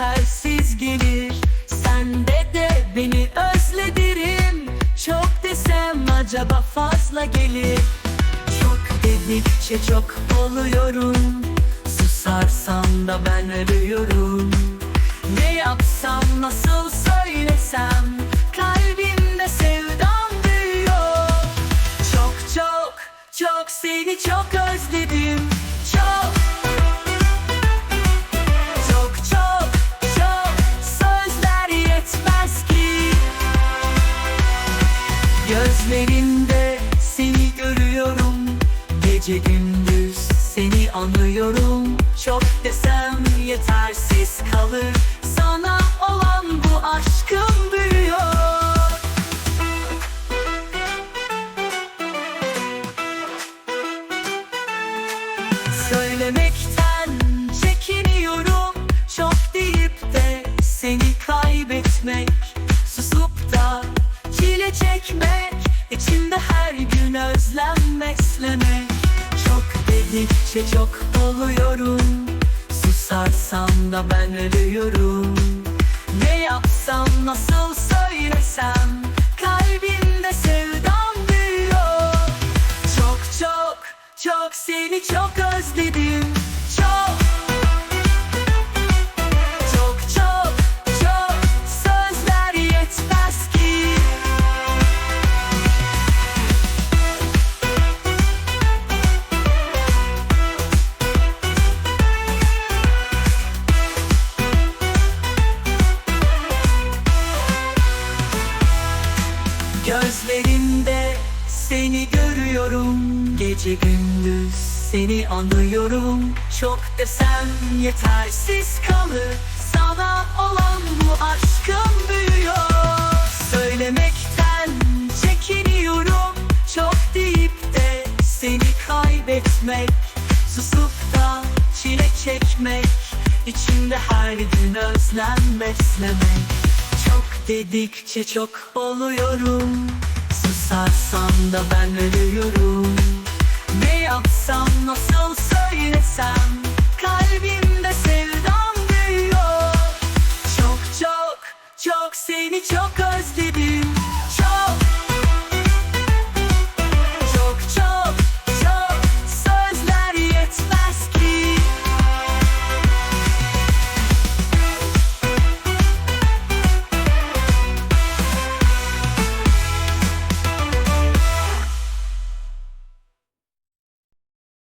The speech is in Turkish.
telsiz gelir. Sende de beni özledirim. Çok desem acaba fazla gelir. Çok dedikçe çok oluyorum. Susarsam da ben arıyorum Ne yapsam nasıl söylesem Kalbimde sevdam büyüyor. Çok çok çok seni çok özledim. Gözlerinde seni görüyorum. Gece gündüz seni anıyorum. Çok desem yetersiz kalır. Sana olan bu aşkım büyüyor Söylemekten çile çekmek içimde her gün özlem beslemek. Çok dedikçe çok oluyorum Susarsam da ben ölüyorum. Ne yapsam nasıl söylesem Kalbimde sevdam büyüyor. Çok çok çok seni çok özledim seni görüyorum. Gece gündüz seni anıyorum. Çok desem yetersiz kalır. Sana olan bu aşkım büyüyor. Söylemekten çekiniyorum. Çok deyip de seni kaybetmek Susup da çile çekmek İçimde her gün özlem beslemek. Çok dedikçe çok oluyorum Susarsam da ben ölüyorum. Ne yapsam nasıl söylesem Kalbimde sevdam büyüyor. Çok çok çok seni çok özledim